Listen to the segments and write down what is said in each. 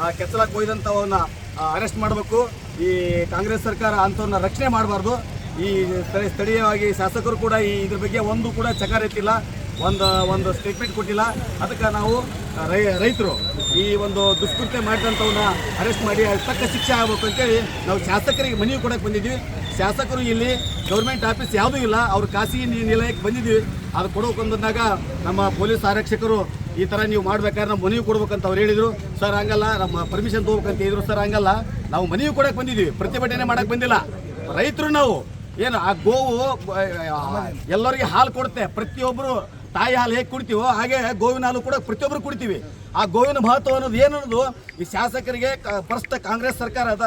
ಆ ಕೆತ್ತಲ ಕೊಯ್ದಂಥವನ್ನ ಅರೆಸ್ಟ್ ಮಾಡಬೇಕು. ಈ ಕಾಂಗ್ರೆಸ್ ಸರ್ಕಾರ ಅಂಥವ್ರನ್ನ ರಕ್ಷಣೆ ಮಾಡಬಾರ್ದು. ಈ ಸ್ಥಳ- ಸ್ಥಳೀಯವಾಗಿ ಶಾಸಕರು ಕೂಡ ಈ ಇದ್ರ ಬಗ್ಗೆ ಒಂದು ಕೂಡ ಚಕಾರ ಎತ್ತಿಲ್ಲ. ಒಂದು ಒಂದು ಸ್ಟೇಟ್ಮೆಂಟ್ ಕೊಟ್ಟಿಲ್ಲ. ಅದಕ್ಕೆ ನಾವು ರೈ, ರೈತರು ಈ ಒಂದು ದುಷ್ಕೃತ್ಯ ಮಾಡಿದಂಥವನ್ನ ಅರೆಸ್ಟ್ ಮಾಡಿ ತಕ್ಕ ಶಿಕ್ಷೆ ಆಗಬೇಕು ಅಂತೇಳಿ ನಾವು ಶಾಸಕರಿಗೆ ಮನವಿ ಕೊಡಕ್ಕೆ ಬಂದಿದ್ವಿ ಶಾಸಕರು ಇಲ್ಲಿ ಗೌರ್ಮೆಂಟ್ ಆಫೀಸ್ ಯಾವುದೂ ಇಲ್ಲ. ಅವ್ರು ಖಾಸಗಿ ನಿಲಯಕ್ಕೆ ಬಂದಿದ್ವಿ ಅದು ಕೊಡೋಕೆ ಬಂದಾಗ ನಮ್ಮ ಪೊಲೀಸ್ ಆರಕ್ಷಕರು ಈ ಥರ ನೀವು ಮಾಡ್ಬೇಕಾದ್ರೆ ನಮ್ಮ ಮನವಿ ಕೊಡ್ಬೇಕಂತ ಅವ್ರು ಹೇಳಿದರು. ಸರ್, ಹಂಗಲ್ಲ. ನಮ್ಮ ಪರ್ಮಿಷನ್ ತೊಗೋಬೇಕಂತ ಹೇಳಿದ್ರು. ಸರ್, ಹಂಗಲ್ಲ. ನಾವು ಮನವಿ ಕೊಡಕ್ಕೆ ಬಂದಿದ್ವಿ ಪ್ರತಿಭಟನೆ ಮಾಡೋಕೆ ಬಂದಿಲ್ಲ. ರೈತರು ನಾವು. ಏನು, ಆ ಗೋವು ಎಲ್ಲರಿಗೆ ಹಾಲು ಕೊಡುತ್ತೆ. ಪ್ರತಿಯೊಬ್ಬರು ತಾಯಿ ಹಾಲು ಹೇಗೆ ಕುಡಿತೀವೋ ಹಾಗೆ ಗೋವಿನ ಹಾಲು ಕೂಡ ಪ್ರತಿಯೊಬ್ಬರು ಕುಡಿತೀವಿ. ಆ ಗೋವಿನ ಮಹತ್ವ ಅನ್ನೋದು ಏನು ಈ ಶಾಸಕರಿಗೆ ಪ್ರಸ್ತುತ ಕಾಂಗ್ರೆಸ್ ಸರ್ಕಾರದ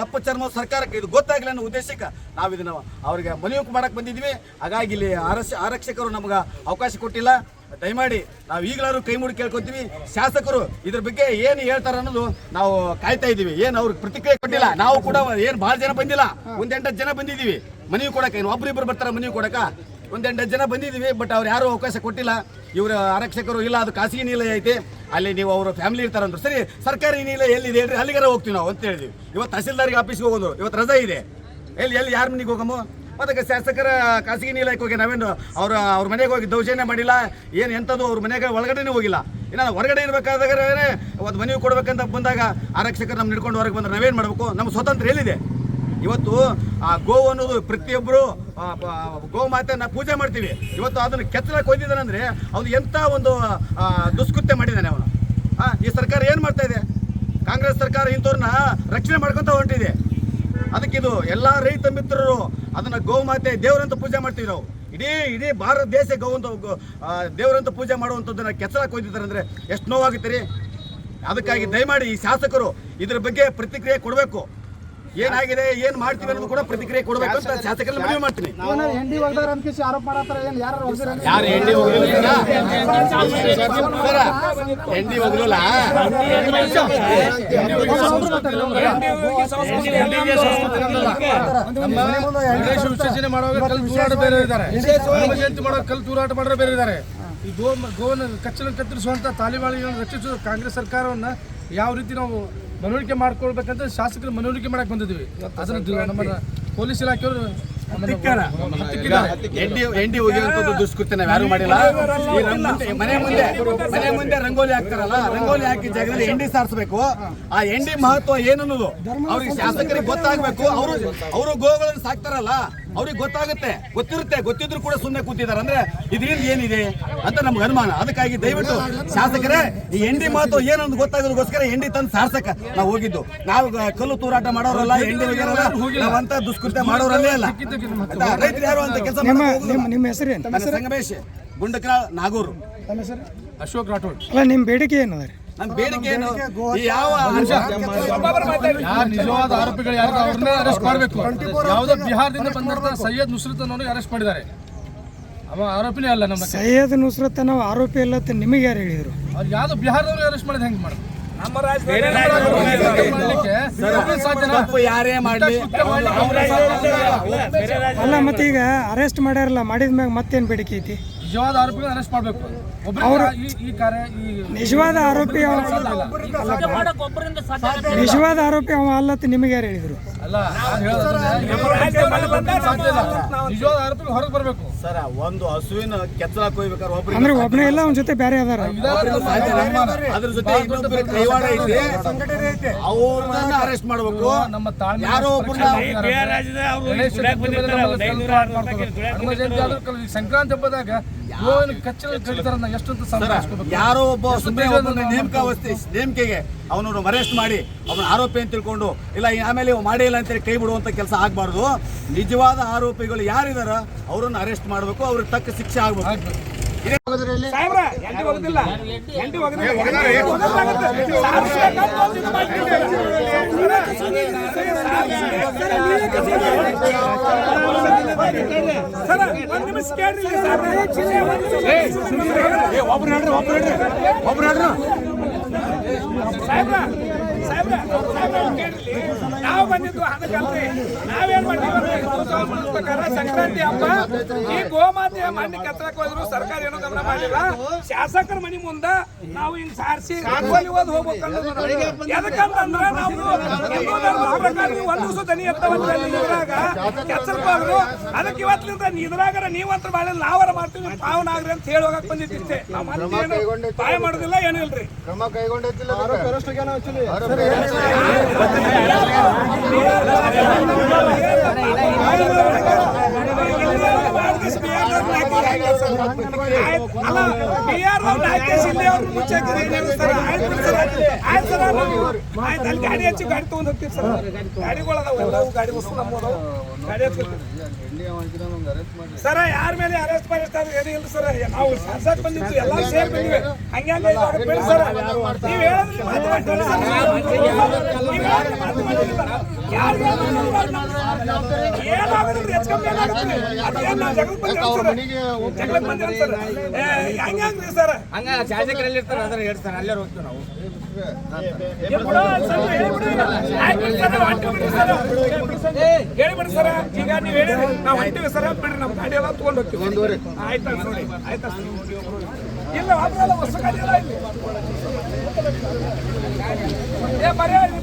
ದಪ್ಪ ಚರ್ಮ ಸರ್ಕಾರಕ್ಕೆ ಇದು ಗೊತ್ತಾಗಲಿ ಅನ್ನೋ ಉದ್ದೇಶಕ್ಕೆ ನಾವು ಇದನ್ನು ಅವರಿಗೆ ಮನವಿ ಮಾಡಕ್ಕೆ ಬಂದಿದ್ವಿ ಹಾಗಾಗಿ ಇಲ್ಲಿ ಆರಕ್ಷ, ಆರಕ್ಷಕರು ನಮ್ಗೆ ಅವಕಾಶ ಕೊಟ್ಟಿಲ್ಲ. ದಯಮಾಡಿ ನಾವು ಈಗಲಾದ್ರು ಕೈ ಮುಡಿ ಕೇಳ್ಕೊತೀವಿ. ಶಾಸಕರು ಇದ್ರ ಬಗ್ಗೆ ಏನು ಹೇಳ್ತಾರ ಅನ್ನೋದು ನಾವು ಕಾಯ್ತಾ ಇದ್ದೀವಿ. ಏನು ಅವ್ರಿಗೆ ಪ್ರತಿಕ್ರಿಯೆ ಕೊಟ್ಟಿಲ್ಲ? ನಾವು ಕೂಡ ಏನು ಭಾಳ ಜನ ಬಂದಿಲ್ಲ. ಒಂದೆಂಟು ಜನ ಬಂದಿದ್ದೀವಿ. ಮನವಿ ಕೊಡಕ್ಕೆ ಏನು? ಒಬ್ರಿಬ್ರು ಬರ್ತಾರೆ ಮನವಿ ಕೊಡಕ? ಒಂದೆಂಟು ಜನ ಬಂದಿದ್ದೀವಿ ಬಟ್ ಅವ್ರು ಯಾರೂ ಅವಕಾಶ ಕೊಟ್ಟಿಲ್ಲ. ಇವರು ಆರಕ್ಷಕರು ಇಲ್ಲ, ಅದು ಖಾಸಗಿ ನಿಲಯ ಐತೆ. ಅಲ್ಲಿ ನೀವು ಅವರ ಫ್ಯಾಮಿಲಿ ಇರ್ತಾರಂದ್ರು ಸರಿ, ಸರ್ಕಾರಿ ನಿಲಯ ಎಲ್ಲಿದೆ ಹೇಳ್ರಿ? ಅಲ್ಲಿಗಾರ ಹೋಗ್ತೀವಿ ನಾವು ಅಂತ ಹೇಳಿದ್ವಿ. ಇವತ್ತು ತಹಸೀಲ್ದಾರ್ಗೆ ಆಫೀಸ್ಗೆ ಹೋಗೋದು. ಇವತ್ತು ರಜಾ ಇದೆ. ಎಲ್ಲಿ ಎಲ್ಲಿ, ಯಾರು ಮನೆಗೆ ಹೋಗಮ್ಮ ಅದಕ್ಕೆ ಶಾಸಕರ ಖಾಸಗಿ ನಿಲಯಕ್ಕೆ ಹೋಗಿ ನಾವೇನು ಅವ್ರ ಅವ್ರ ಮನೆಗೆ ಹೋಗಿ ದೌರ್ಜನ್ಯ ಮಾಡಿಲ್ಲ? ಏನು ಎಂಥದ್ದು ಅವ್ರ ಮನೆಗೆ ಒಳಗಡೆನೇ ಹೋಗಿಲ್ಲ. ಇನ್ನು ಹೊರಗಡೆ ಇರಬೇಕಾದ್ರೆ ಒಂದು ಮನವಿ ಕೊಡ್ಬೇಕಂತ ಬಂದಾಗ ಆರಕ್ಷಕರು ನಮ್ಮ ಹಿಡ್ಕೊಂಡು ಹೊರಗೆ ಬಂದ್ರೆ ನಾವೇನು ಮಾಡಬೇಕು? ನಮ್ಮ ಸ್ವತಂತ್ರ ಎಲ್ಲಿದೆ? ಇವತ್ತು ಆ ಗೋವು ಅನ್ನೋದು ಪ್ರತಿಯೊಬ್ಬರು ಗೋ ಮಾತೆಯನ್ನ ಪೂಜೆ ಮಾಡ್ತೀವಿ. ಇವತ್ತು ಅದನ್ನು ಕೆತ್ತಲಕ್ಕೆ ಹೋಗಿದ್ದಾನಂದರೆ ಅವನು ಎಂಥ ಒಂದು ದುಷ್ಕೃತ್ಯ ಮಾಡಿದ್ದಾನೆ ಅವನು. ಈ ಸರ್ಕಾರ ಏನು ಮಾಡ್ತಾ ಇದೆ? ಕಾಂಗ್ರೆಸ್ ಸರ್ಕಾರ ಇಂಥವ್ರನ್ನ ರಕ್ಷಣೆ ಮಾಡ್ಕೊತ ಹೊಂಟಿದೆ. ಅದಕ್ಕೆ ಇದು ಎಲ್ಲ ರೈತ ಮಿತ್ರರು ಅದನ್ನ ಗೋಮಾತೆ ದೇವರಂತ ಪೂಜೆ ಮಾಡ್ತೀವಿ ನಾವು. ಇಡೀ ಇಡೀ ಭಾರತ ದೇಶ ಗೋವಂತ ದೇವರಂತ ಪೂಜೆ ಮಾಡುವಂಥದ್ದನ್ನು ಕೆಸರಾಕ್ ಹೋಗ್ತಿದ್ದಾರೆ ಅಂದ್ರೆ ಎಷ್ಟು ನೋವಾಗುತ್ತೆ ರೀ? ಅದಕ್ಕಾಗಿ ದಯಮಾಡಿ ಈ ಶಾಸಕರು ಇದ್ರ ಬಗ್ಗೆ ಪ್ರತಿಕ್ರಿಯೆ ಕೊಡಬೇಕು. ಏನಾಗಿದೆ ಏನ್ ಮಾಡ್ತೀವಿ ಅನ್ನೋದು ಕೂಡ ಪ್ರತಿಕ್ರಿಯೆ ಕೊಡಬೇಕು ಅಂತ ಶಾಸಕರಲ್ಲಿ ಮನವಿ ಮಾಡ್ತೀನಿ ಹೆಂಡಿ ಹೊಡೆದಾರ ಅಂತ ಆರೋಪ ಮಾಡತ್ತಾರ ಏನ್ ಯಾರು ಯಾರು ವಿಸರ್ಜನೆ ಮಾಡುವಾಗ ಕಲ್ ತೂರಾಟ ಬೇರೆ ಇದ್ದಾರೆ ಜಯಂತಿ ಮಾಡುವಾಗ ಕಲ್ ತೂರಾಟ ಮಾಡೋರು ಬೇರೆ ಇದ್ದಾರೆ ಈ ಗೋ ಗೋವನ್ನು ಕಚ್ಚಲ ಕತ್ತರಿಸುವಂತ ತಾಲಿಬಾಳಿಗಳನ್ನು ರಕ್ಷಿಸುವ ಕಾಂಗ್ರೆಸ್ ಸರ್ಕಾರವನ್ನ ಯಾವ ರೀತಿ ನಾವು ಮನವರಿಕೆ ಮಾಡ್ಕೊಳ್ಬೇಕಂತ ಶಾಸಕರು ಮನವರಿಕೆ ಮಾಡಕ್ ಬಂದಿದ್ವಿ ಅದನ್ನ ನಮ್ಮ ಪೊಲೀಸ್ ಇಲಾಖೆಯವರು. ಎಂಡಿ ಎಂಡಿ ಒಗೆಯುವಂಥದ್ದು ದುಷ್ಕೃತ್ಯ ನಾವು ಯಾರು ಮಾಡಿಲ್ಲ. ಮನೆ ಮುಂದೆ ಮನೆ ಮುಂದೆ ರಂಗೋಲಿ ಹಾಕ್ತಾರಲ್ಲ ರಂಗೋಲಿ ಹಾಕಿ ಜಾಗದಲ್ಲಿ ಎಂಡಿ ಸಾರಿಸಬೇಕು. ಆ ಎಂಡಿ ಮಹತ್ವ ಏನನ್ನೋದು? ಅವ್ರಿಗೆ ಶಾಸಕರಿಗೆ ಗೊತ್ತಾಗಬೇಕು. ಅವರು ಅವರು ಗೋಗಳನ್ನು ಸಾಕ್ತಾರಲ್ಲ. ಅವ್ರಿಗೆ ಗೊತ್ತಾಗುತ್ತೆ ಗೊತ್ತಿರುತ್ತೆ ಗೊತ್ತಿದ್ರು ಕೂಡ ಸುಮ್ಮನೆ ಕೂತಿದ್ದಾರೆ. ಅಂದ್ರೆ ಇದ್ರಿಂದ ಏನಿದೆ ಅಂತ ನಮ್ಗೆ ಅನುಮಾನ. ಅದಕ್ಕಾಗಿ ದಯವಿಟ್ಟು ಶಾಸಕರೇ ಈ ಎಂಡಿ ಮಾತು ಏನೊಂದು ಗೊತ್ತಾಗೋದಕ್ಕೋಸ್ಕರ ಎಂಡಿ ತಂದು ಸಾರ್ಸಕ ನಾವು ಹೋಗಿದ್ದು. ನಾವು ಕಲ್ಲು ತೂರಾಟ ಮಾಡೋರಲ್ಲ ಎಂಡಿ ನಾವು ಅಂತ ದುಷ್ಕೃತ್ಯ ಮಾಡೋರಲ್ಲೇ ಅಲ್ಲ? ರೈತರು ಯಾರು ಅಂತ ಕೆಲಸ ನಿಮ್ಮ ಹೆಸರು ಸಂಗಮೇಶ್ ಗುಂಡಕ್ರಾಳ್ ನಾಗೂರು. ಅಶೋಕ್ ರಾಠೋಡ್. ಅಲ್ಲ ನಿಮ್ಮ ಬೇಡಿಕೆ ಏನು ನನ್ನ ಬೇಡಿಕೆ ಏನು? ಈ ಯಾವ ಯಾರು ನಿಜವಾದ ಆರೋಪಿಗಳು ಯಾರು ಅವ್ರನ್ನೇ ಅರೆಸ್ಟ್ ಮಾಡಬೇಕು? ಯಾವುದೋ ಬಿಹಾರದಿಂದ ಬಂದಂತ ಸೈಯದ್ ನುಸ್ರತ್ ಅನ್ನೋನಿಗೆ ಅರೆಸ್ಟ್ ಮಾಡಿದ್ದಾರೆ. ಅವ ಆರೋಪಿನೇ ಅಲ್ಲ ನಮ್ಮ ಸೈಯದ್ ನುಸ್ರತ್ ನಾವು ಆರೋಪಿ ಅಲ್ಲ ಅಂತ ನಿಮಗೆ ಯಾರು ಹೇಳಿದ್ರು? ಅವ್ರು ಯಾವ್ದು ಬಿಹಾರದವ್ರು ಅರೆಸ್ಟ್ ಮಾಡಿದ ಹೆಂಗ್ ಮಾಡೋದು? ಮಾಡ್ಲಿಕ್ಕೆ ಸಾಧ್ಯನಾ? ತಪ್ಪು ಯಾರೇ ಮಾಡಲಿ. ಅಲ್ಲ ಮತ್ತೆ ಈಗ ಅರೆಸ್ಟ್ ಮಾಡ್ಯಾರಲ್ಲ ಮಾಡಿದ ಮತ್ತೇನ್ ಮತ್ತೇನು ಬೇಡಿಕೆ ಐತಿ? ನಿಜವಾದ ಆರೋಪಿಗಳು ಅರೆಸ್ಟ್ ಮಾಡಬೇಕು. ಅವರು ಈ ಈ ಕಾರ್ಯ ಈ ನಿಜವಾದ ಆರೋಪಿ ನಿಜವಾದ ಆರೋಪಿ ಅವ ಅಲ್ಲ ಅಂತ ನಿಮಗೆ ಯಾರು ಹೇಳಿದ್ರು? ಅಲ್ಲ ನಿಜವಾದ ಹೊರಗೆ ಬರಬೇಕು. ಸರ ಒಂದು ಹಸುವಿನ ಕೊಯ್ಬೇಕಾದ್ರೆ ಅಂದ್ರೆ ಒಬ್ಬನೇ ಇಲ್ಲ. ಅವನ ಜೊತೆ ಬೇರೆ ಅದಾರ. ಅದ್ರ ಜೊತೆ ಇನ್ನೊಬ್ಬರ ಕೈವಾಡ ಐತಿ ಅವ್ರನ್ನ ಅರೆಸ್ಟ್ ಮಾಡ್ಬೇಕು. ನಮ್ಮ ತಾಳ್ಮೆ ಯಾರೋ ಒಬ್ಬರನ್ನ ಸಂಕ್ರಾಂತಿ ಹಬ್ಬದಾಗ ಯಾರೋ ಒಬ್ಬ ನೇಮಕಾವಸ್ಥೆ ನೇಮಕೆಗೆ ಅವನನ್ನು ಅರೆಸ್ಟ್ ಮಾಡಿ ಅವನ ಆರೋಪಿ ಅಂತ ತಿಳ್ಕೊಂಡು ಇಲ್ಲ ಆಮೇಲೆ ಮಾಡಿ ಮಾಡೇ ಇಲ್ಲ ಅಂತೇಳಿ ಕೈ ಬಿಡುವಂತ ಕೆಲಸ ಆಗಬಾರ್ದು. ನಿಜವಾದ ಆರೋಪಿಗಳು ಯಾರಿದಾರ ಅವರನ್ನು ಅರೆಸ್ಟ್ ಮಾಡಬೇಕು ಅವ್ರಿಗೆ ತಕ್ಕ ಶಿಕ್ಷೆ ಆಗ್ಬೇಕು. ನಾವು ಬಂದಿದ್ದು ಅದಕ್ಕಲ್ರಿ ನಾವೇನ್ ಮಾಡ್ತೀವಿ ಪ್ರಕಾರ ಸಂಕ್ರಾಂತಿ ಹಬ್ಬ ಈ ಮಣ್ಣಿ ಕತ್ತಲಕ್ ಹೋದ್ರು ಸರ್ಕಾರ ಏನೋ ಗಮನ ಮಾಡಿಲ್ಲ ಶಾಸಕರ ಮನಿ ಮುಂದ ನಾವು ಹಿಂಗ್ ಸಾರಿಸಿ ಹೋಗ್ಬೇಕು ಯಾಕಂತಂದ್ರ ನಾವು ಪ್ರಕಾರ ಒಂದು ದನಿ ಇದ್ರಾಗ ಅದಕ್ಕೆ ಇವತ್ತಿನಿಂದ ಇದ್ರಾಗ ನೀವಂತ್ರ ಬಾಳೆ ನಾವರ ಮಾಡ್ತೀವಿ ತಾವನಾಗ್ರಿ ಅಂತ ಹೇಳಿ ಹೋಗಕ್ ಬಂದಿದ್ದಿಷ್ಟೇ. ನಾವು ಪಾಯ ಮಾಡೋದಿಲ್ಲ ಏನೂ ಇಲ್ರಿ. ಕ್ರಮ ಕೈಗೊಂಡೈತಿಲ್ಲ ಗಾಡಿ ಹಚ್ಚಿ ಗಾಡಿ ತಗೊಂಡ್ ಹೋಗ್ತೀವಿ ಸರ್ ಗಾಡಿಗಳದಾವ ಎಲ್ಲವೂ ಗಾಡಿ ಯಾರ ಮೇಲೆ ಅರೆಸ್ಟ್ ಮಾಡಿರ್ತಾರೆ ಏನು ಇಲ್ಲ ಸರ್ ನಾವು ಸಂಸತ್ ಬಂದಿತ್ತು ಎಲ್ಲ ಸೇರ್ ಬಂದಿವೆ ಹಂಗೆ ಬಿಡಿ ಸರ್ ನೀವು ಹೇಳಿದ್ರೆ ಮಾತು ಸರ್. ಏನಾಗೋದಿಲ್ಲ ಹೆಚ್ಚು ಕಮ್ಮಿ ಏನಾಗುತ್ತೆ ಬಂದಿಲ್ಲ ಸರ್. ಹಂಗೆ ಇರ್ತಾರೆ ಅದರ ಹೇಳ್ತಾರೆ ಅಲ್ಲೇ ಹೋಗ್ತೀವಿ ನಾವು ಹೇಳಿಬಿಡಿ ಸರ್ ಈಗ ನೀವು ಹೇಳಿ ನಾವು ಹೊಂಟಿವಿ ಸರ ಬಿಡ್ರಿ ನಮ್ಮ ಗಾಡಿ ಎಲ್ಲ ತಗೊಂಡು ಹೋಗ್ತೀವಿ ಆಯ್ತಾ ನೋಡಿ ಆಯ್ತಾ ಇಲ್ಲ ಹೊಸ ಗಾಡಿ ಎಲ್ಲ ಇಲ್ಲಿ ಏ ಬರೀ ನಿಮ್